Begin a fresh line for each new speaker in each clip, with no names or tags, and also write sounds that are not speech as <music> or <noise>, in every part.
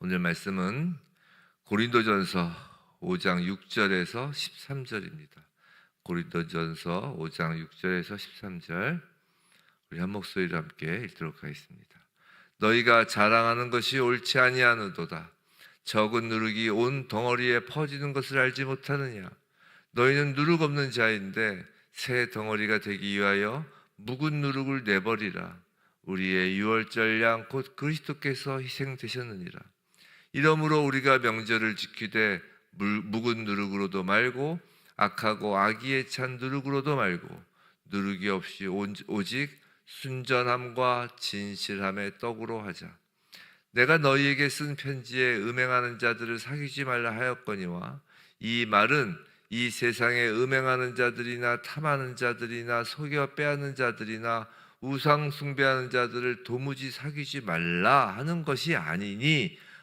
오늘 말씀은 고린도전서 5장 6절에서 13절입니다. 고린도전서 5장 6절에서 13절 우리 한 목소리로 함께 읽도록 하겠습니다. 너희가 자랑하는 것이 옳지 아니하노도다. 적은 누룩이 온 덩어리에 퍼지는 것을 알지 못하느냐? 너희는 누룩 없는 자인데 새 덩어리가 되기 위하여 묵은 누룩을 내버리라. 우리의 유월절 양 곧 그리스도께서 희생되셨느니라. 이러므로 우리가 명절을 지키되 물- 묵은 누룩으로도 말고 악하고 악의에 찬 누룩으로도 말고 누룩이 없이 온- 오직 순전함과 진실함의 떡으로 하자. 내가 너희에게 쓴 편지에 음행하는 자들을 사귀지 말라 하였거니와 이 말은 이 세상에 음행하는 자들이나 탐하는 자들이나 속여 빼앗는 자들이나 우상 숭배하는 자들을 도무지 사귀지 말라 하는 것이 아니니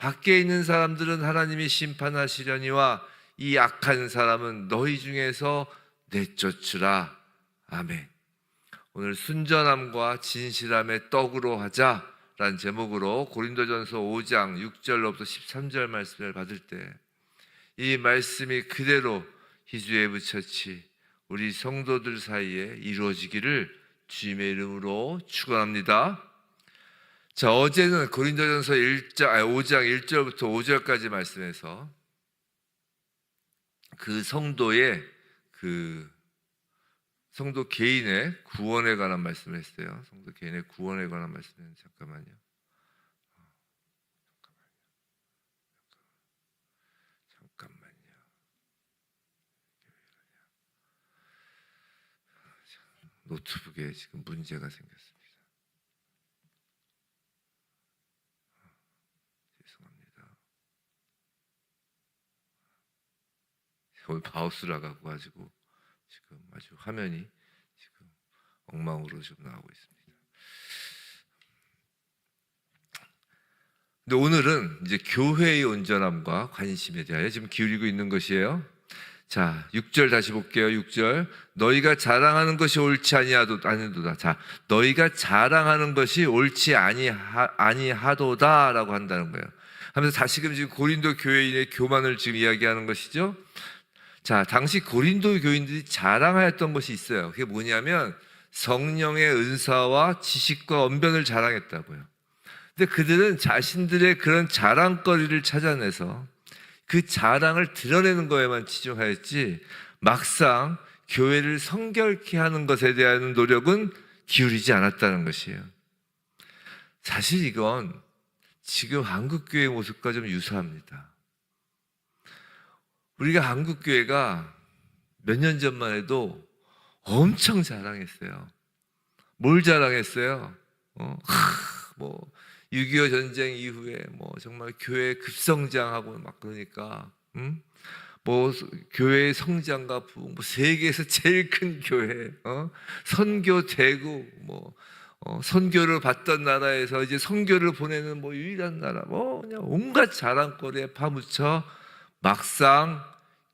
밖에 있는 사람들은 하나님이 심판하시려니와 이 악한 사람은 너희 중에서 내쫓으라. 아멘. 오늘 순전함과 진실함의 떡으로 하자라는 제목으로 고린도전서 5장 6절로부터 13절 말씀을 받을 때 이 말씀이 그대로 희주의 부처치 우리 성도들 사이에 이루어지기를 주님의 이름으로 축원합니다. 자, 어제는 고린도전서 1장, 아니, 5장 1절부터 5절까지 말씀해서 그 성도의 그 성도 개인의 구원에 관한 말씀을 했어요. 성도 개인의 구원에 관한 말씀은 잠깐만요. 노트북에 지금 문제가 생겼습니다. 죄송합니다. 오늘 바우스라 갖고 가지고 지금 아주 화면이 지금 엉망으로 좀 나오고 있습니다. 근데 오늘은 이제 교회의 온전함과 관심에 대하여 지금 기울이고 있는 것이에요. 자, 6절 다시 볼게요. 6절. 너희가 자랑하는 것이 옳지 아니하도 아니도다. 자, 너희가 자랑하는 것이 옳지 아니하 아니하도다라고 한다는 거예요. 하면서 다시금 지금 고린도 교회인의 교만을 지금 이야기하는 것이죠. 자, 당시 고린도 교인들이 자랑하였던 것이 있어요. 그게 뭐냐면 성령의 은사와 지식과 언변을 자랑했다고요. 근데 그들은 자신들의 그런 자랑거리를 찾아내서 그 자랑을 드러내는 거에만 치중하였지 막상 교회를 성결케 하는 것에 대한 노력은 기울이지 않았다는 것이에요. 사실 이건 지금 한국교회 모습과 좀 유사합니다. 우리가 한국 교회가 몇 년 전만 해도 엄청 자랑했어요. 뭘 자랑했어요? 어, 하, 뭐, 6.25 전쟁 이후에 뭐 정말 교회 급성장하고 막 그러니까, 음? 뭐 교회의 성장과 부흥, 뭐 세계에서 제일 큰 교회, 어? 선교 대국, 뭐 어, 선교를 받던 나라에서 이제 선교를 보내는 뭐 유일한 나라, 뭐 그냥 온갖 자랑거리에 파묻혀 막상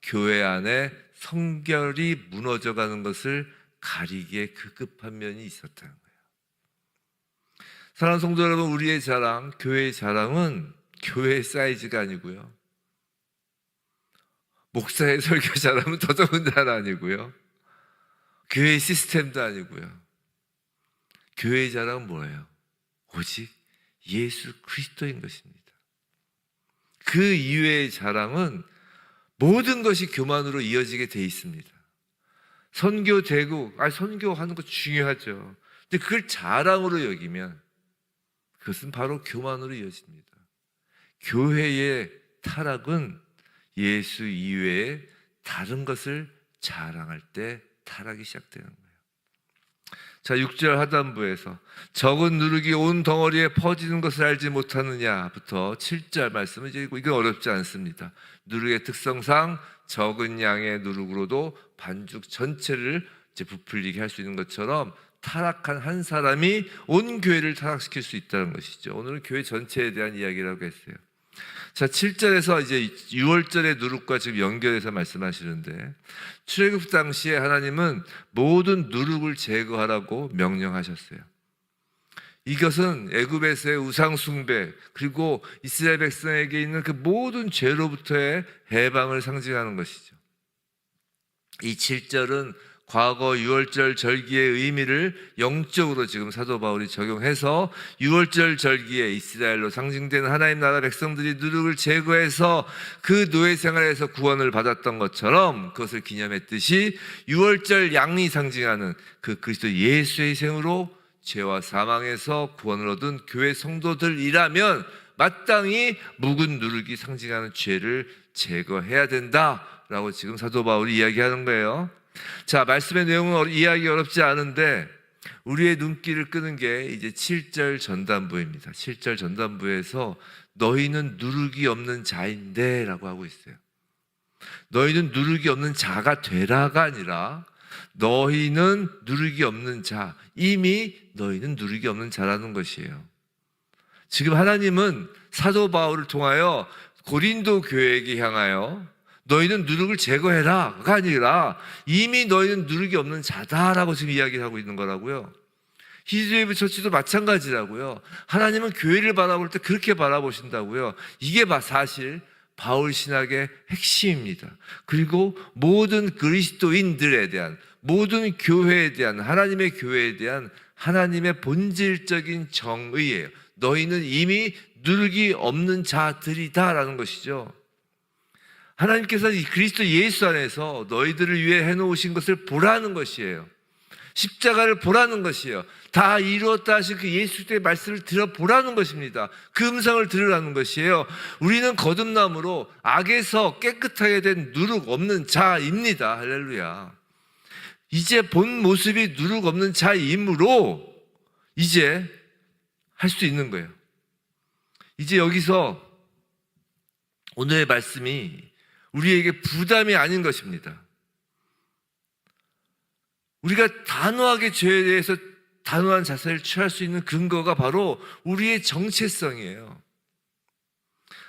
교회 안에 성결이 무너져가는 것을 가리기에 급급한 면이 있었다는 거예요. 사랑하는 성도 여러분, 우리의 자랑, 교회의 자랑은 교회의 사이즈가 아니고요. 목사의 <laughs> 설교 잘하면 더더군다나 아니고요. 교회의 시스템도 아니고요. 교회의 자랑은 뭐예요? 오직 예수 그리스도인 것입니다. 그 이외의 자랑은 모든 것이 교만으로 이어지게 돼 있습니다. 선교 대국, 아 선교하는 거 중요하죠. 근데 그걸 자랑으로 여기면 그것은 바로 교만으로 이어집니다. 교회의 타락은 예수 이외에 다른 것을 자랑할 때 타락이 시작되는 거예요. 자, 6절 하단부에서 적은 누룩이 온 덩어리에 퍼지는 것을 알지 못하느냐부터 7절 말씀은 이제 이건 어렵지 않습니다. 누룩의 특성상 적은 양의 누룩으로도 반죽 전체를 이제 부풀리게 할 수 있는 것처럼 타락한 한 사람이 온 교회를 타락시킬 수 있다는 것이죠. 오늘은 교회 전체에 대한 이야기라고 했어요. 자, 7절에서 이제 6월절의 누룩과 지금 연결해서 말씀하시는데 출애굽 당시에 하나님은 모든 누룩을 제거하라고 명령하셨어요. 이것은 애굽에서의 우상 숭배 그리고 이스라엘 백성에게 있는 그 모든 죄로부터의 해방을 상징하는 것이죠. 이 7절은 과거 6월절 절기의 의미를 영적으로 지금 사도 바울이 적용해서 6월절 절기에 이스라엘로 상징되는 하나님 나라 백성들이 누룩을 제거해서 그 노예 생활에서 구원을 받았던 것처럼 그것을 기념했듯이 6월절 양이 상징하는 그 그리스도 예수의 희생으로 죄와 사망에서 구원을 얻은 교회 성도들이라면 마땅히 묵은 누룩이 상징하는 죄를 제거해야 된다라고 지금 사도 바울이 이야기하는 거예요. 자, 말씀의 내용은 이해하기 어렵지 않은데 우리의 눈길을 끄는 게 이제 7절 전단부입니다. 7절 전단부에서 너희는 누룩이 없는 자인데 라고 하고 있어요. 너희는 누룩이 없는 자가 되라가 아니라 너희는 누룩이 없는 자, 이미 너희는 누룩이 없는 자라는 것이에요. 지금 하나님은 사도 바울을 통하여 고린도 교회에게 향하여 너희는 누룩을 제거해라가 아니라 이미 너희는 누룩이 없는 자다라고 지금 이야기를 하고 있는 거라고요. 히즈웨이브 처치도 마찬가지라고요. 하나님은 교회를 바라볼 때 그렇게 바라보신다고요. 이게 바- 사실 바울 신학의 핵심입니다. 그리고 모든 그리스도인들에 대한 모든 교회에 대한 하나님의 교회에 대한 하나님의 본질적인 정의예요. 너희는 이미 누룩이 없는 자들이다라는 것이죠. 하나님께서 이 그리스도 예수 안에서 너희들을 위해 해놓으신 것을 보라는 것이에요. 십자가를 보라는 것이에요. 다 이루었다 하신 그 예수 의 말씀을 들어보라는 것입니다. 그 음성을 들으라는 것이에요. 우리는 거듭남으로 악에서 깨끗하게 된 누룩 없는 자입니다. 할렐루야. 이제 본 모습이 누룩 없는 자이므로 이제 할 수 있는 거예요. 이제 여기서 오늘의 말씀이 우리에게 부담이 아닌 것입니다. 우리가 단호하게 죄에 대해서 단호한 자세를 취할 수 있는 근거가 바로 우리의 정체성이에요.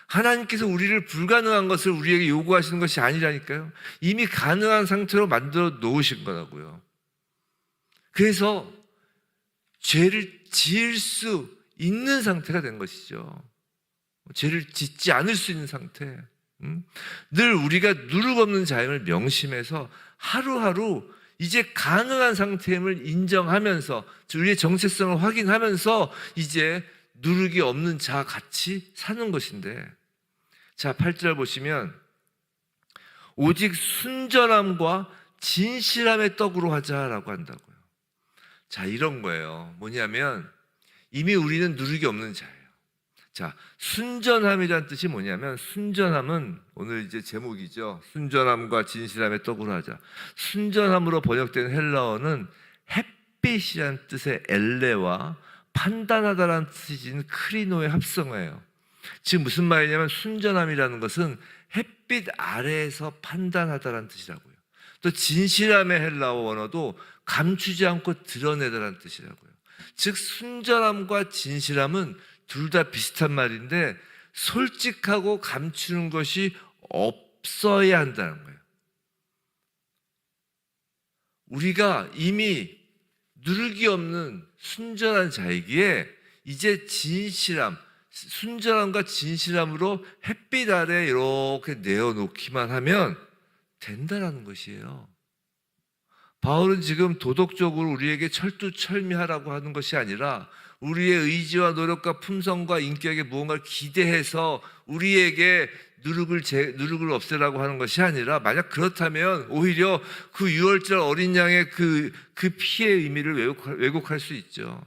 하나님께서 우리를 불가능한 것을 우리에게 요구하시는 것이 아니라니까요. 이미 가능한 상태로 만들어 놓으신 거라고요. 그래서 죄를 지을 수 있는 상태가 된 것이죠. 죄를 짓지 않을 수 있는 상태. 음? 늘 우리가 누룩 없는 자임을 명심해서 하루하루 이제 가능한 상태임을 인정하면서 우리의 정체성을 확인하면서 이제 누룩이 없는 자 같이 사는 것인데 자 8절 보시면 오직 순전함과 진실함의 떡으로 하자라고 한다고요. 자 이런 거예요. 뭐냐면 이미 우리는 누룩이 없는 자예요. 자, 순전함이란 뜻이 뭐냐면 순전함은 오늘 이제 제목이죠. 순전함과 진실함의 떡으로 하자. 순전함으로 번역된 헬라어는 햇빛이란 뜻의 엘레와 판단하다라는 뜻이 지닌 크리노의 합성어예요. 지금 무슨 말이냐면 순전함이라는 것은 햇빛 아래에서 판단하다라는 뜻이라고요. 또 진실함의 헬라어 원어도 감추지 않고 드러내다라는 뜻이라고요. 즉 순전함과 진실함은 둘 다 비슷한 말인데 솔직하고 감추는 것이 없어야 한다는 거예요. 우리가 이미 누르기 없는 순전한 자이기에 이제 진실함, 순전함과 진실함으로 햇빛 아래 이렇게 내어놓기만 하면 된다라는 것이에요. 바울은 지금 도덕적으로 우리에게 철두철미하라고 하는 것이 아니라 우리의 의지와 노력과 품성과 인격에 무언가를 기대해서 우리에게 누룩을 제, 누룩을 없애라고 하는 것이 아니라 만약 그렇다면 오히려 그 유월절 어린 양의 그, 그 피의 의미를 왜곡할, 왜곡할 수 있죠.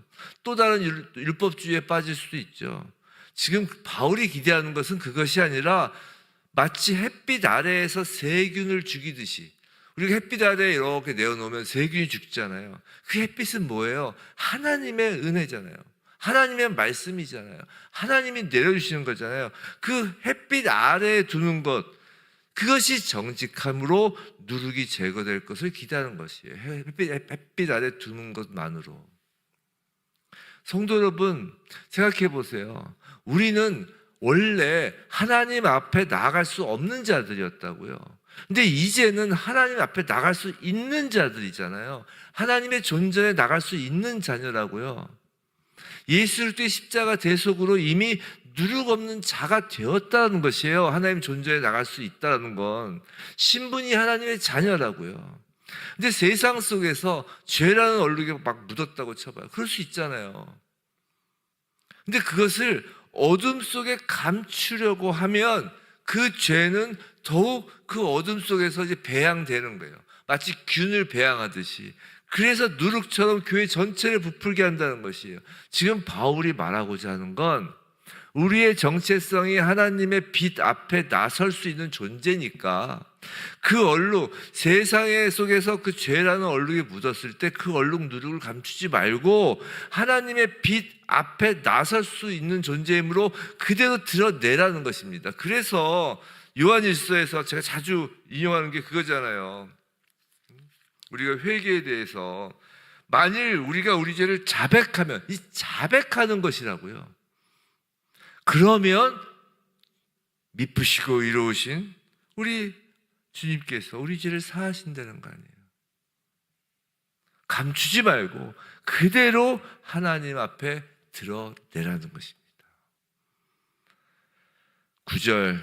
또 다른 율, 율법주의에 빠질 수도 있죠. 지금 바울이 기대하는 것은 그것이 아니라 마치 햇빛 아래에서 세균을 죽이듯이 우리가 햇빛 아래 이렇게 내어놓으면 세균이 죽잖아요. 그 햇빛은 뭐예요? 하나님의 은혜잖아요. 하나님의 말씀이잖아요. 하나님이 내려주시는 거잖아요. 그 햇빛 아래에 두는 것, 그것이 정직함으로 누룩이 제거될 것을 기대하는 것이에요. 햇빛, 햇빛 아래 두는 것만으로. 성도 여러분, 생각해 보세요. 우리는 원래 하나님 앞에 나갈 수 없는 자들이었다고요. 근데 이제는 하나님 앞에 나갈 수 있는 자들이잖아요. 하나님의 존재에 나갈 수 있는 자녀라고요. 예수 그리스도의 십자가 대속으로 이미 누룩 없는 자가 되었다는 것이에요. 하나님 존재에 나갈 수 있다는 건 신분이 하나님의 자녀라고요. 근데 세상 속에서 죄라는 얼룩이 막 묻었다고 쳐봐요. 그럴 수 있잖아요. 근데 그것을 어둠 속에 감추려고 하면 그 죄는 더욱 그 어둠 속에서 이제 배양되는 거예요. 마치 균을 배양하듯이. 그래서 누룩처럼 교회 전체를 부풀게 한다는 것이에요. 지금 바울이 말하고자 하는 건 우리의 정체성이 하나님의 빛 앞에 나설 수 있는 존재니까 그 얼룩, 세상의 속에서 그 죄라는 얼룩이 묻었을 때 그 얼룩 누룩을 감추지 말고 하나님의 빛 앞에 나설 수 있는 존재이므로 그대로 드러내라는 것입니다. 그래서 요한일서에서 제가 자주 인용하는 게 그거잖아요. 우리가 회개에 대해서 만일 우리가 우리 죄를 자백하면 이 자백하는 것이라고요. 그러면 미쁘시고 이로우신 우리 주님께서 우리 죄를 사하신다는 거 아니에요. 감추지 말고 그대로 하나님 앞에 드러내라는 것입니다. 9절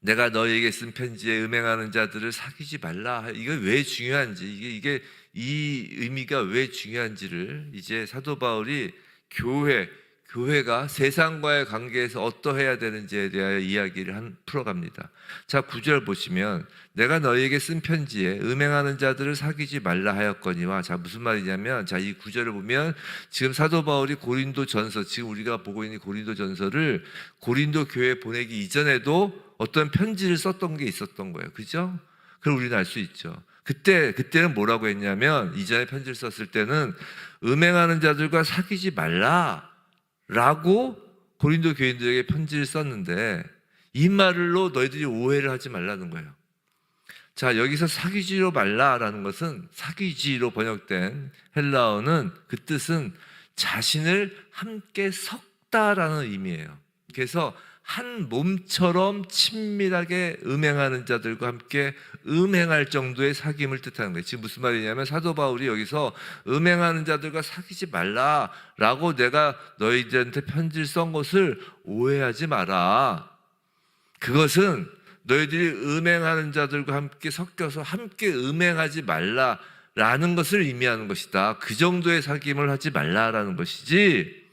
내가 너에게 쓴 편지에 음행하는 자들을 사귀지 말라. 이게 왜 중요한지 이게 이게 이 의미가 왜 중요한지를 이제 사도 바울이 교회 교회가 세상과의 관계에서 어떠해야 되는지에 대하여 이야기를 한, 풀어갑니다. 자, 구절 보시면 내가 너희에게 쓴 편지에 음행하는 자들을 사귀지 말라 하였거니와 자, 무슨 말이냐면 자, 이 구절을 보면 지금 사도 바울이 고린도 전서 지금 우리가 보고 있는 고린도 전서를 고린도 교회에 보내기 이전에도 어떤 편지를 썼던 게 있었던 거예요. 그죠? 그걸 우리는 알 수 있죠. 그때 그때는 뭐라고 했냐면 이전에 편지를 썼을 때는 음행하는 자들과 사귀지 말라. 라고 고린도 교인들에게 편지를 썼는데 이 말로 너희들이 오해를 하지 말라는 거예요. 자, 여기서 사귀지로 말라라는 것은 사귀지로 번역된 헬라어는 그 뜻은 자신을 함께 섞다라는 의미예요. 그래서 한 몸처럼 친밀하게 음행하는 자들과 함께 음행할 정도의 사귐을 뜻하는 거예요. 지금 무슨 말이냐면 사도 바울이 여기서 음행하는 자들과 사귀지 말라라고 내가 너희들한테 편지를 쓴 것을 오해하지 마라. 그것은 너희들이 음행하는 자들과 함께 섞여서 함께 음행하지 말라라는 것을 의미하는 것이다. 그 정도의 사귐을 하지 말라라는 것이지.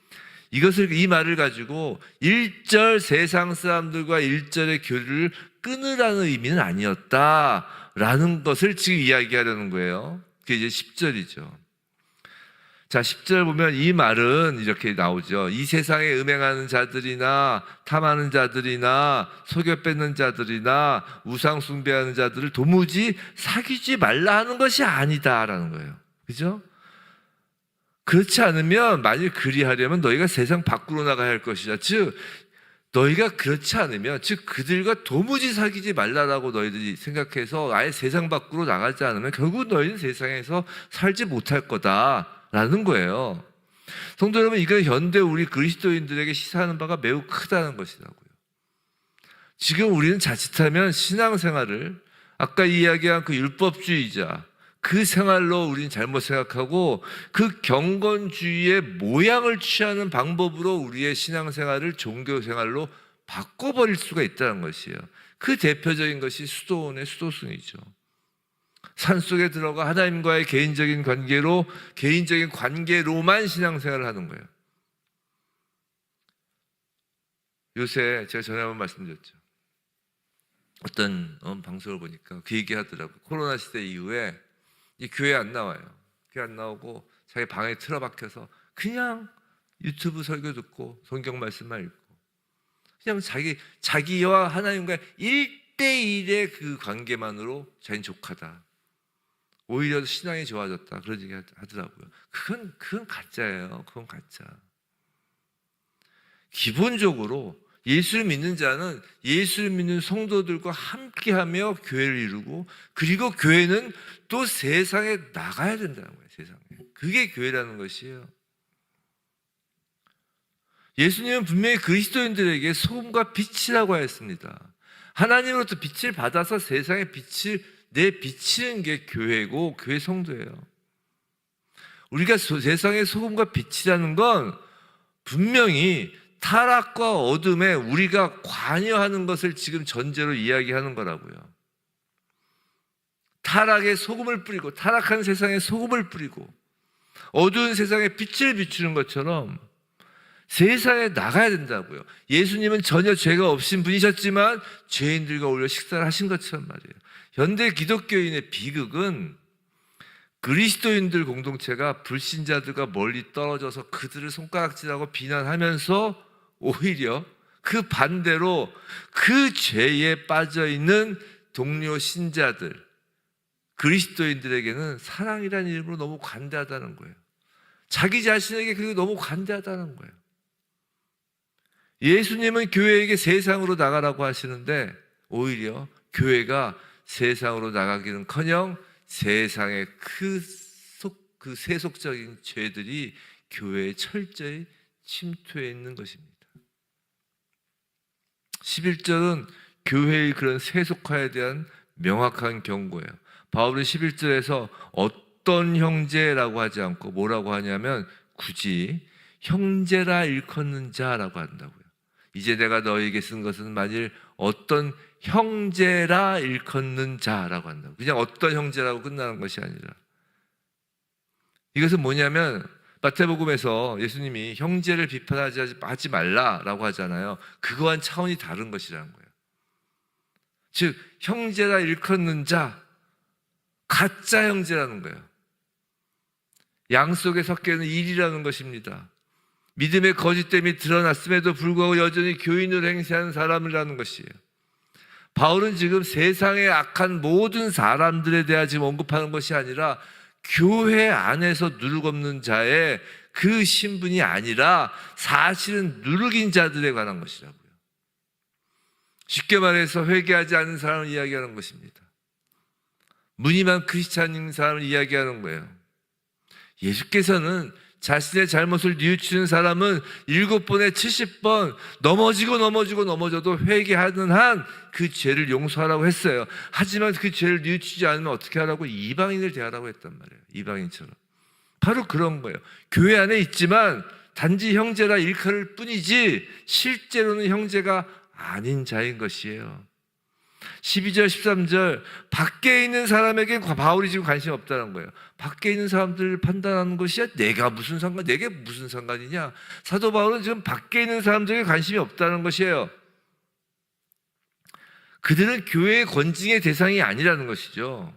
이것을 이 말을 가지고 일절 세상 사람들과 일절의 교류를 끊으라는 의미는 아니었다라는 것을 지금 이야기하려는 거예요. 그게 이제 10절이죠. 자, 10절 보면 이 말은 이렇게 나오죠. 이 세상에 음행하는 자들이나 탐하는 자들이나 속여 뺏는 자들이나 우상 숭배하는 자들을 도무지 사귀지 말라 하는 것이 아니다라는 거예요. 그죠? 그렇지 않으면 만일 그리하려면 너희가 세상 밖으로 나가야 할 것이다. 즉 너희가 그렇지 않으면 즉 그들과 도무지 사귀지 말라라고 너희들이 생각해서 아예 세상 밖으로 나가지 않으면 결국 너희는 세상에서 살지 못할 거다라는 거예요. 성도 여러분 이건 현대 우리 그리스도인들에게 시사하는 바가 매우 크다는 것이라고요. 지금 우리는 자칫하면 신앙생활을 아까 이야기한 그 율법주의자 그 생활로 우리는 잘못 생각하고 그 경건주의의 모양을 취하는 방법으로 우리의 신앙생활을 종교생활로 바꿔버릴 수가 있다는 것이에요. 그 대표적인 것이 수도원의 수도승이죠. 산 속에 들어가 하나님과의 개인적인 관계로 개인적인 관계로만 신앙생활을 하는 거예요. 요새 제가 전에 한번 말씀드렸죠. 어떤 어, 방송을 보니까 그 얘기 하더라고요. 코로나 시대 이후에 이 교회 안 나와요. 교회 안 나오고 자기 방에 틀어박혀서 그냥 유튜브 설교 듣고 성경 말씀만 읽고 그냥 자기 자기와 하나님과 일 1대1의 그 관계만으로 자기는 족하다. 오히려 신앙이 좋아졌다. 그런 얘기 하더라고요. 그건, 그건 가짜예요. 그건 가짜. 기본적으로 예수를 믿는 자는 예수를 믿는 성도들과 함께하며 교회를 이루고 그리고 교회는 또 세상에 나가야 된다는 거예요. 세상에. 그게 교회라는 것이에요. 예수님은 분명히 그리스도인들에게 소금과 빛이라고 하였습니다. 하나님으로부터 빛을 받아서 세상에 빛을 내 비치는 게 교회고 교회 성도예요. 우리가 소- 세상의 소금과 빛이라는 건 분명히 타락과 어둠에 우리가 관여하는 것을 지금 전제로 이야기하는 거라고요. 타락에 소금을 뿌리고 타락한 세상에 소금을 뿌리고 어두운 세상에 빛을 비추는 것처럼 세상에 나가야 된다고요. 예수님은 전혀 죄가 없신 분이셨지만 죄인들과 어울려 식사를 하신 것처럼 말이에요. 현대 기독교인의 비극은 그리스도인들 공동체가 불신자들과 멀리 떨어져서 그들을 손가락질하고 비난하면서 오히려 그 반대로 그 죄에 빠져 있는 동료 신자들, 그리스도인들에게는 사랑이라는 이름으로 너무 관대하다는 거예요. 자기 자신에게 그리고 너무 관대하다는 거예요. 예수님은 교회에게 세상으로 나가라고 하시는데 오히려 교회가 세상으로 나가기는 커녕 세상의 그, 속, 그 세속적인 죄들이 교회에 철저히 침투해 있는 것입니다. 11절은 교회의 그런 세속화에 대한 명확한 경고예요. 바울은 11절에서 어떤 형제라고 하지 않고 뭐라고 하냐면 굳이 형제라 일컫는 자라고 한다고요. 이제 내가 너에게 쓴 것은 만일 어떤 형제라 일컫는 자라고 한다고. 그냥 어떤 형제라고 끝나는 것이 아니라. 이것은 뭐냐면 마태복음에서 예수님이 형제를 비판하지 하지 말라라고 하잖아요. 그거와는 차원이 다른 것이라는 거예요. 즉 형제라 일컫는 자 가짜 형제라는 거예요. 양 속에 섞여 있는 일이라는 것입니다. 믿음의 거짓됨이 드러났음에도 불구하고 여전히 교인으로 행세하는 사람이라는 것이에요. 바울은 지금 세상의 악한 모든 사람들에 대해 지금 언급하는 것이 아니라 교회 안에서 누룩 없는 자의 그 신분이 아니라 사실은 누룩인 자들에 관한 것이라고요. 쉽게 말해서 회개하지 않는 사람을 이야기하는 것입니다. 무늬만 크리스찬인 사람을 이야기하는 거예요. 예수께서는 자신의 잘못을 뉘우치는 사람은 일곱 번에 칠십 번 넘어지고 넘어지고 넘어져도 회개하는 한 그 죄를 용서하라고 했어요. 하지만 그 죄를 뉘우치지 않으면 어떻게 하라고 이방인을 대하라고 했단 말이에요. 이방인처럼. 바로 그런 거예요. 교회 안에 있지만 단지 형제라 일컬을 뿐이지 실제로는 형제가 아닌 자인 것이에요. 12절, 13절, 밖에 있는 사람에겐 바울이 지금 관심이 없다는 거예요. 밖에 있는 사람들을 판단하는 것이야 내가 무슨 상관, 내게 무슨 상관이냐? 사도 바울은 지금 밖에 있는 사람들에게 관심이 없다는 것이에요. 그들은 교회의 권징의 대상이 아니라는 것이죠.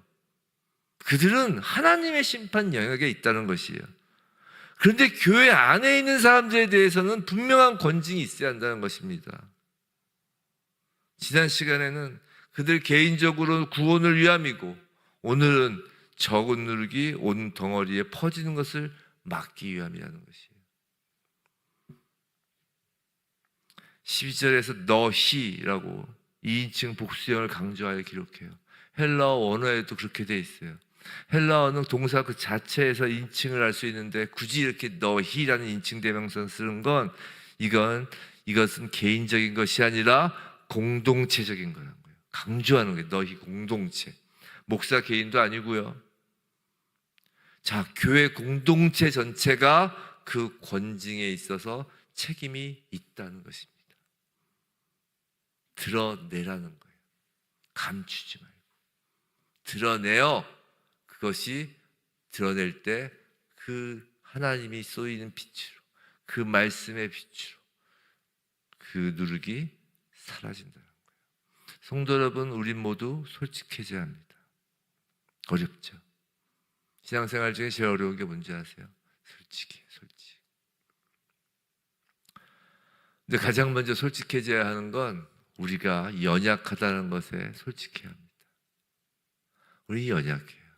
그들은 하나님의 심판 영역에 있다는 것이에요. 그런데 교회 안에 있는 사람들에 대해서는 분명한 권징이 있어야 한다는 것입니다. 지난 시간에는 그들 개인적으로 구원을 위함이고 오늘은 적은 누룩이 온 덩어리에 퍼지는 것을 막기 위함이라는 것이에요. 12절에서 너희라고 2인칭 복수형을 강조하여 기록해요. 헬라어 원어에도 그렇게 돼 있어요. 헬라어는 동사 그 자체에서 인칭을 할 수 있는데 굳이 이렇게 너희라는 인칭 대명사를 쓰는 건 이건 이것은 개인적인 것이 아니라 공동체적인 거예요. 강조하는 거예요. 너희 공동체. 목사 개인도 아니고요. 자, 교회 공동체 전체가 그 권징에 있어서 책임이 있다는 것입니다. 드러내라는 거예요. 감추지 말고. 드러내어 그것이 드러낼 때 그 하나님이 쏘이는 빛으로 그 말씀의 빛으로 그 누룩이 사라진다는 거예요. 성도 여러분, 우린 모두 솔직해져야 합니다. 어렵죠. 신앙생활 중에 제일 어려운 게 뭔지 아세요? 솔직히, 솔직. 근데 가장 먼저 솔직해져야 하는 건 우리가 연약하다는 것에 솔직해야 합니다. 우리 연약해요.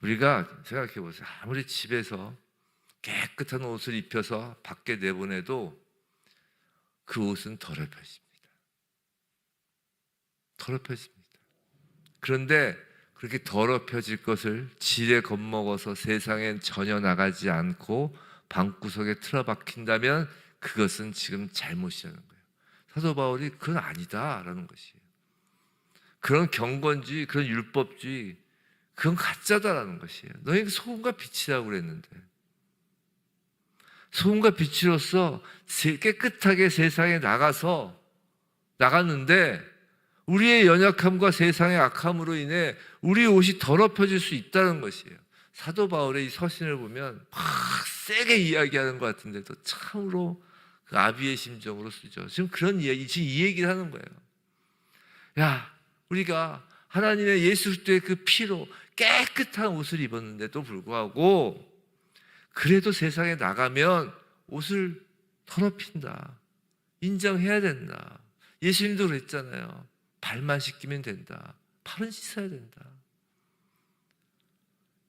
우리가 생각해 보세요. 아무리 집에서 깨끗한 옷을 입혀서 밖에 내보내도 그 옷은 더럽혀집니다. 더럽혀집니다. 그런데 그렇게 더럽혀질 것을 지레 겁먹어서 세상에 전혀 나가지 않고 방구석에 틀어박힌다면 그것은 지금 잘못이라는 거예요. 사도 바울이 그건 아니다라는 것이에요. 그런 경건주의, 그런 율법주의, 그건 가짜다라는 것이에요. 너희 소금과 빛이라고 그랬는데. 소금과 빛으로서 세- 깨끗하게 세상에 나가서 나갔는데 우리의 연약함과 세상의 악함으로 인해 우리 옷이 더럽혀질 수 있다는 것이에요. 사도 바울의 이 서신을 보면 막 세게 이야기하는 것 같은데도 참으로 그 아비의 심정으로 쓰죠. 지금 그런 이야기, 지금 이 얘기를 하는 거예요. 야, 우리가 하나님의 예수 그리스도의 그 피로 깨끗한 옷을 입었는데도 불구하고 그래도 세상에 나가면 옷을 더럽힌다. 인정해야 된다. 예수님도 그랬잖아요. 발만 씻기면 된다. 팔은 씻어야 된다.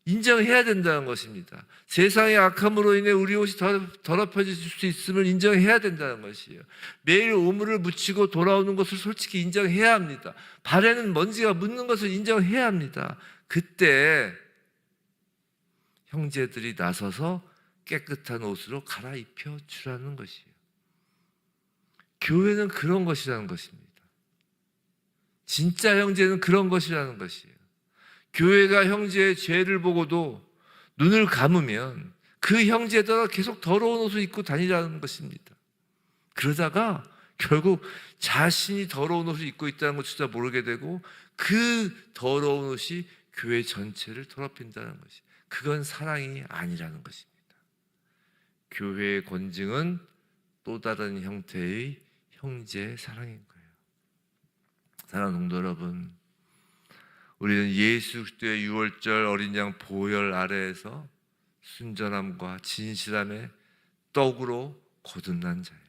인정해야 된다는 것입니다. 세상의 악함으로 인해 우리 옷이 더- 더럽혀질 수 있음을 인정해야 된다는 것이에요. 매일 오물을 묻히고 돌아오는 것을 솔직히 인정해야 합니다. 발에는 먼지가 묻는 것을 인정해야 합니다. 그때 형제들이 나서서 깨끗한 옷으로 갈아입혀 주라는 것이에요. 교회는 그런 것이라는 것입니다. 진짜 형제는 그런 것이라는 것이에요. 교회가 형제의 죄를 보고도 눈을 감으면 그 형제들아 계속 더러운 옷을 입고 다니라는 것입니다. 그러다가 결국 자신이 더러운 옷을 입고 있다는 것조차 모르게 되고 그 더러운 옷이 교회 전체를 더럽힌다는 것이 그건 사랑이 아니라는 것입니다. 교회의 권징은 또 다른 형태의 형제 사랑인 거예요. 사랑하는 성도 여러분, 우리는 예수 그리스도의 유월절 어린 양 보혈 아래에서 순전함과 진실함의 떡으로 거듭난 자예요.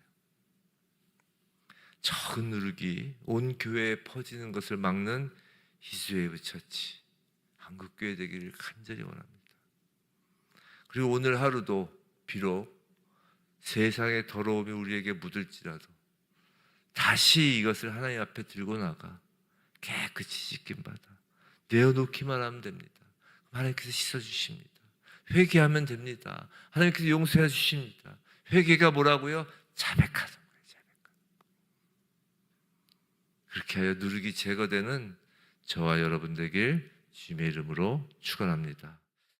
적은 누룩이 온 교회에 퍼지는 것을 막는 희수의 처치 한국 교회 되기를 간절히 원합니다. 그리고 오늘 하루도 비록 세상의 더러움이 우리에게 묻을지라도 다시 이것을 하나님 앞에 들고 나가 깨끗이 씻긴 받아 내어놓기만 하면 됩니다. 하나님께서 씻어 주십니다. 회개하면 됩니다. 하나님께서 용서해 주십니다. 회개가 뭐라고요? 자백하는 거예요. 거. 그렇게 하여 누룩이 제거되는 저와 여러분 되길 주님의 이름으로 축원합니다.